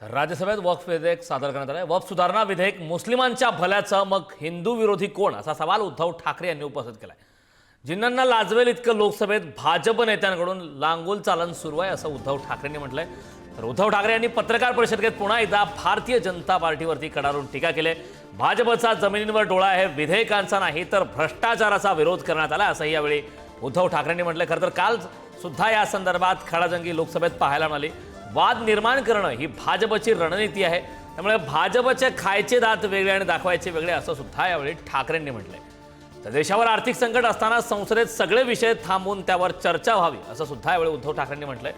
तर राज्यसभेत वक्फ विधेयक सादर करण्यात आलं आहे वक्फ सुधारणा विधेयक मुस्लिमांच्या भल्याचं मग हिंदू विरोधी कोण? असा सवाल उद्धव ठाकरे यांनी उपस्थित केलाय. जिन्नांना लाजवेल इतकं लोकसभेत भाजप नेत्यांकडून लांगोल चालन सुरू आहे असं उद्धव ठाकरेंनी म्हटलंय. तर उद्धव ठाकरे यांनी पत्रकार परिषदेत पुन्हा एकदा भारतीय जनता पार्टीवरती कडारून टीका केली आहे. भाजपचा जमिनींवर डोळा आहे विधेयकांचा नाही तर भ्रष्टाचाराचा विरोध करण्यात आला असंही यावेळी उद्धव ठाकरेंनी म्हटलं खरं तर काल सुद्धा या संदर्भात खडाजंगी लोकसभेत पाहायला मिळाली. वाद निर्माण करणं ही भाजपची रणनीती आहे. त्यामुळे भाजपचे खायचे दात वेगळे आणि दाखवायचे वेगळे असं सुद्धा यावेळी ठाकरेंनी म्हटलंय. तर देशावर आर्थिक संकट असताना संसदेत सगळे विषय थांबवून त्यावर चर्चा व्हावी असं सुद्धा यावेळी उद्धव ठाकरेंनी म्हटलंय.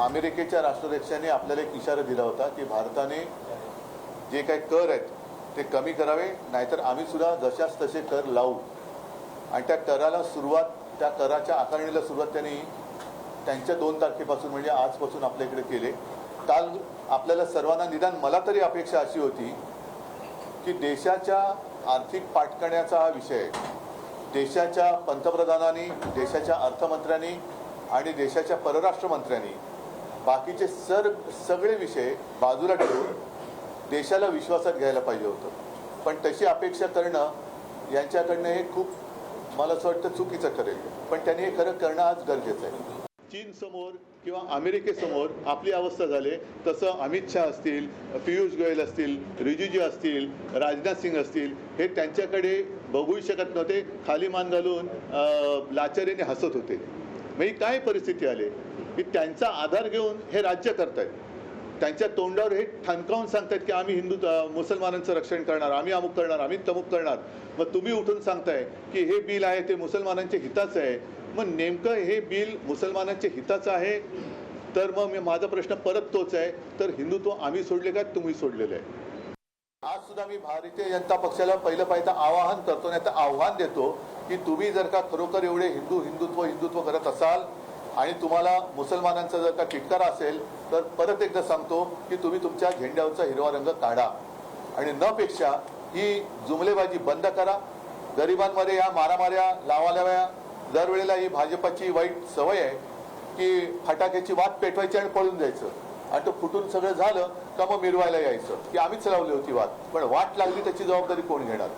अमेरिकेच्या राष्ट्राध्यक्षांनी आपल्याला एक इशारा दिला होता की भारताने जे काही कर आहेत ते कमी करावे नाहीतर आम्ही सुद्धा जशाच तसे कर लावू. आणि त्या कराला सुरुवात त्या कराच्या आकारणीला सुरुवात त्यांनी त्यांच्या दोन तारखेपासून म्हणजे आजपासून आपल्या इकडे केले. काल आपल्याला सर्वांना निदान मला तरी अपेक्षा अशी होती की देशाच्या आर्थिक पाठकण्याचा हा विषय देशाच्या पंतप्रधानांनी देशाच्या अर्थमंत्र्यांनी आणि देशाच्या परराष्ट्र मंत्र्यांनी बाकीचे सर सगळे विषय बाजूला ठेवून देशाला विश्वासात घ्यायला पाहिजे होतं. पण तशी अपेक्षा करणं यांच्याकडनं हे खूप मला असं वाटतं चुकीचं ठरेल. पण त्यांनी हे खरं करणं आज गरजेचं आहे. चीन समोर किंवा अमेरिकेसमोर आपली अवस्था झाले. तसं अमित शहा असतील पियुष गोयल असतील रिजिजू असतील राजनाथ सिंग असतील हे त्यांच्याकडे बघू शकत नव्हते. खाली मान घालून लाचारीने हसत होते. मग ही काय परिस्थिती आली? की त्यांचा आधार घेऊन हे राज्य करतायत. त्यांच्या तोंडावर हे ठणकावून सांगतायत की आम्ही हिंदू मुसलमानांचं रक्षण करणार आम्ही अमुक करणार आम्ही तमुक करणार. मग तुम्ही उठून सांगताय की हे बिल आहे ते मुसलमानांच्या हिताचं आहे. मग नेमकं हे बिल मुसलमानांच्या हिताचं आहे? तर मग मी माझा प्रश्न परत तोच आहे. तर हिंदुत्व आम्ही सोडले का तुम्ही सोडलेलं? आहे आज सुद्धा मी भारतीय जनता पक्षाला पहिलं पाहिजे आवाहन करतो नाही तर आव्हान देतो की तुम्ही जर का खरोखर एवढे हिंदू हिंदुत्व हिंदुत्व करत असाल आणि तुम्हाला मुसलमानांचा जर का किटकारा असेल तर परत एकदा सांगतो की तुम्ही तुमच्या झेंड्यावरचा हिरवा रंग काढा. आणि न पेक्षा ही जुमलेबाजी बंद करा. गरिबांमध्ये या मारामाऱ्या लावालाव्या दरवेळेला ही भाजपाची वाईट सवय आहे की फटाक्याची वाट पेटवायची आणि पळून जायचं. आणि तो फुटून सगळं झालं का मग मिरवायला यायचं. की आम्हीच लावली होती वाट. पण वाट लागली त्याची जबाबदारी कोण घेणार?